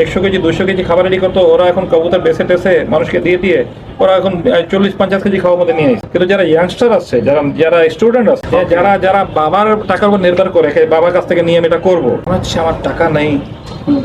একশো কেজি দুশো কেজি খাবার রেডি করতো, ওরা এখন কবুতর বেছে টেসে মানুষকে দিয়ে দিয়ে, ওরা এখন চল্লিশ, পঞ্চাশ কেজি খাওয়ার মধ্যে নিয়ে কিন্তু যারা ইয়াংস্টার আছে যারা যারা স্টুডেন্ট আছে যারা যারা বাবার টাকার উপর নির্ভর করে "হে, বাবার কাছ থেকে নিয়ে আমি এটা করব। মনে হচ্ছে আমার টাকা নেই।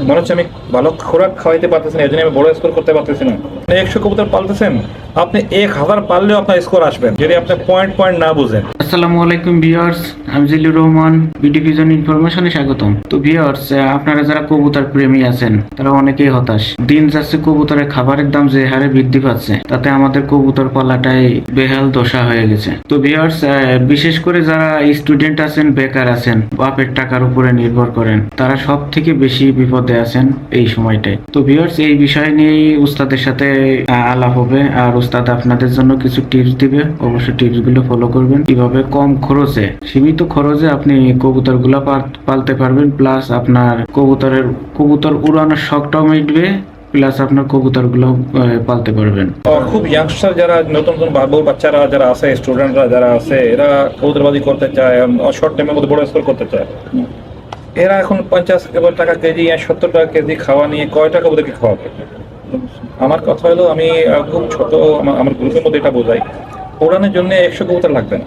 মনে হচ্ছে আমি ভালো খোরাক খাওয়াইতে পারতেছি না এই জন্য আমি বড় স্কোর করতে পারতেছি না। একশো কবুতর পালতেছেন আপনি এক হাজার পারলেও আপনার স্কোর আসবেন যদি আপনি পয়েন্ট পয়েন্ট না বুঝেন। আসসালামু আলাইকুম ভিউয়ার্স আমি জিল্লুর রহমান বিডি ভিজন ইনফরমেশনে স্বাগতম। তো ভিউয়ার্স আপনারা যারা কবুতর প্রেমী আছেন তারা অনেকেই হতাশ। দিন যাচ্ছে কবুতরের খাবারের দাম যে হারে বৃদ্ধি পাচ্ছে তাতে আমাদের কবুতর পালাটাই বেহাল দশা হয়ে গেছে। তো ভিউয়ার্স বিশেষ করে যারা স্টুডেন্ট আছেন, বেকার আছেন, বাপের টাকার উপরে নির্ভর করেন, তারা সব থেকে বেশি বিপদে আছেন এই সময়টায়। তো ভিউয়ার্স এই বিষয় নিয়েই উস্তাদের সাথে আলাপ হবে। আর উস্তাদ আপনাদের জন্য কিছু টিপস দিবে। অবশ্যই টিপসগুলো ফলো করবেন। কীভাবে কম খরচে, সীমিত খরচে আপনি কবুতরগুলা পালতে পারবেন। প্লাস আপনার কবুতরের, কবুতর উড়ানোর শখটাও মিটবে। প্লাস আপনার কবুতরগুলো পালতে পারবেন। খুব ইয়াংস্টার যারা, নতুন নতুন বাবু বাচ্চারা যারা আছে স্টুডেন্টরা যারা আছে, এরা কবুতরবাজি করতে চায় শর্ট টাইমের মধ্যে বড় স্কোর করতে চায়। এরা এখন পঞ্চাশ টাকা কেজি আর সত্তর টাকা কেজি খাওয়া নিয়ে কয় টাকা ওদেরকে খাওয়াবে? আমার কথা হলো, আমি খুব ছোট আমার- গ্রুপের মধ্যে এটা বোঝাই। ওড়ানোর জন্য একশো কবুতর লাগবে না।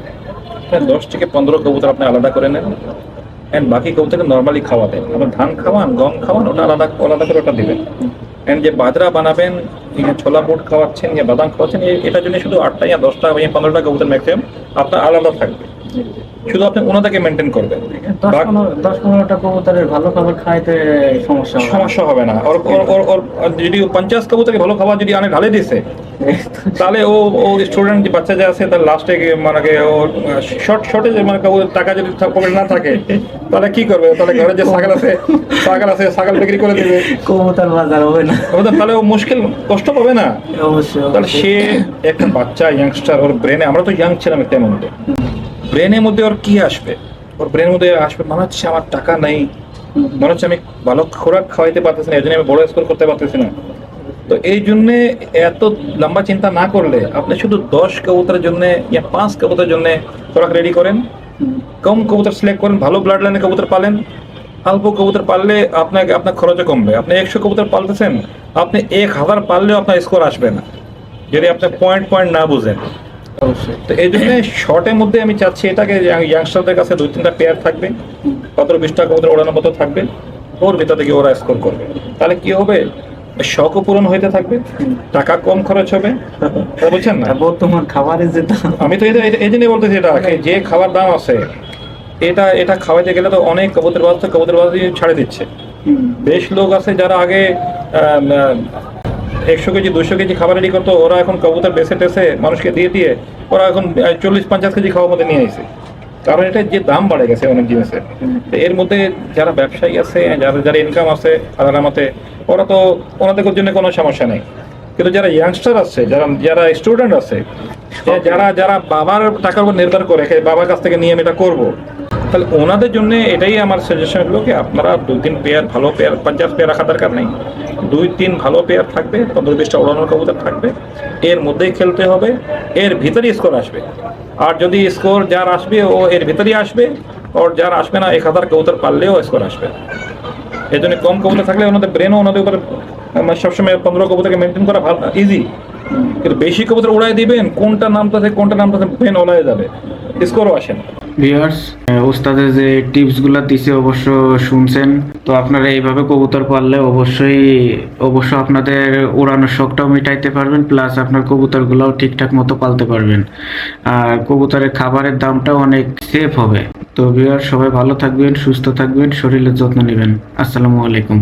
আপনার দশ থেকে পনেরো কবুতর আপনি আলাদা করে নেন। অ্যান্ড বাকি কবুতরকে নর্মালি খাওয়াবেন। আপনার ধান খাওয়ান, গম খাওয়ান, ওটা আলাদা আলাদা করে ওটা দিবেন। অ্যান্ড যে বাজরা বানাবেন ছোলা বুট খাওয়াচ্ছেন বাদাম খাওয়াচ্ছেন এটার জন্য শুধু আটটা দশটা বা পনেরোটা কবুতর ম্যাক্সিমাম আপনার আলাদা থাকবে। শুধু আপনি ওনাদেরকে মেনটেন করবেন। দশ পনেরোটা কবুতরের ভালো খাবার খাইতে সমস্যা হবে না। সমস্যা হবে না। ওর ওর ওর যদি পঞ্চাশ কবুতরকে ভালো খাবার যদি অনেক ঢালে দিছে তাহলে ও ও স্টুডেন্ট যে বাচ্চা যে আছে তার লাস্টে মানে ও শর্ট শর্টে যে মানে টাকা যদি পকেটে না থাকে তাহলে কি করবে? তাহলে ঘরে যে ছাগল আছে ছাগল আছে ছাগল বিক্রি করে দিবে। কবুতর বাজার হবে না। তাহলে ও মুশকিল কষ্ট পাবে না। অবশ্যই তাহলে সে একটা বাচ্চা ইয়াংস্টার ওর ব্রেনে আমরা তো ইয়াং ছিলাম একটা মধ্যে ব্রেনের মধ্যে ওর কি আসবে? ওর ব্রেনের মধ্যে আসবে মনে হচ্ছে আমার টাকা নেই। মনে হচ্ছে আমি ভালো খোরাক খাওয়াইতে পারতেছি না এই জন্য আমি বড় স্কোর করতে পারতেছি না। তো এই জন্যে এত লম্বা চিন্তা না করলে আপনি শুধু দশ কবুতরের জন্য ইয়া পাঁচ কবুতরের জন্য খোরাক রেডি করেন। কম কবুতর সিলেক্ট করেন, ভালো ব্লাড লাইনের কবুতর পালেন। অল্প কবুতর পাললে আপনাকে আপনার খরচও কমবে। আপনি একশো কবুতর পালতেছেন, আপনি এক হাজার পাললেও আপনার স্কোর আসবে না। যদি আপনি পয়েন্ট পয়েন্ট না বুঝেন। তো এই জন্য শর্টের মধ্যে আমি চাচ্ছি এটাকে ইয়াংস্টারদের কাছে দুই তিনটা পেয়ার থাকবে পনেরো বিশটা কবুতর ওড়ানোর মতো থাকবে ওর ভিতর থেকে ওরা স্কোর করবে। তাহলে কি হবে? শখও পূরণ হইতে থাকবে টাকা কম খরচ হবে। বুঝছেন না? বর্তমান খাবারের যে দাম। আমি তো এই জন্যই বলতেছি এটা যে খাবার দাম আছে এটা এটা খাওয়াইতে গেলে তো অনেক কবুতর বাজ তো কবুতর বাজ ছাড়ে দিচ্ছে। বেশ লোক আছে যারা আগে একশো কেজি, দুশো কেজি খাবার রেডি করতো। ওরা এখন কবুতর বেছে টেসে মানুষকে দিয়ে দিয়ে ওরা এখন চল্লিশ, পঞ্চাশ কেজি খাওয়ার মধ্যে নিয়ে আসে কারণ এটা যে দাম বাড়ে গেছে অনেক জিনিসের এর মধ্যে যারা ব্যবসায়ী আছে, যারা যারা ইনকাম আছে, আল্লাহর মতে ওরা তো ওনাদের জন্য কোনো সমস্যা নেই। কিন্তু যারা ইয়াংস্টার আছে, যারা যারা স্টুডেন্ট আছে যারা যারা বাবার টাকার উপর নির্ভর করে বাবার কাছ থেকে নিয়ে আমি এটা করব। তাহলে ওনাদের জন্য এটাই আমার সাজেশন হলো কি আপনারা দুই তিন পেয়ার ভালো পেয়ার পঞ্চাশ পেয়ার রাখা দরকার নেই। দুই তিন ভালো পেয়ার থাকবে পনেরো বিশটা ওড়ানোর কবুতর থাকবে। এর মধ্যেই খেলতে হবে, এর ভিতরেই স্কোর আসবে। আর যদি স্কোর যার আসবে, ও এর ভিতরেই আসবে ওর যার আসবে না, এক হাজার কবুতর পারলেও স্কোর আসবে। এই জন্য কম কবুতর থাকলে ওনাদের ব্রেনও ওনাদের উপর মানে সবসময় পনেরো কবুতরকে মেনটেন করা ভালো ইজি কিন্তু বেশি কবুতর উড়াই দিবেন, কোনটা নামটাতে কোনটা নামটাতে ব্রেন ওলাই যাবে। স্কোরও আসে না। ভিউয়ার্স ওস্তাদের যে টিপসগুলা দিছে অবশ্য শুনছেন। তো আপনারা এইভাবে কবুতর পাললে অবশ্যই, অবশ্য আপনাদের উড়ানোর শখটাও মিটাইতে পারবেন প্লাস আপনার কবুতর গুলাও ঠিকঠাক মতো পালতে পারবেন। আর কবুতরের খাবারের দামটাও অনেক সেফ হবে। তো ভিউয়ার সবাই ভালো থাকবেন, সুস্থ থাকবেন, শরীরের যত্ন নেবেন। আসসালামু আলাইকুম।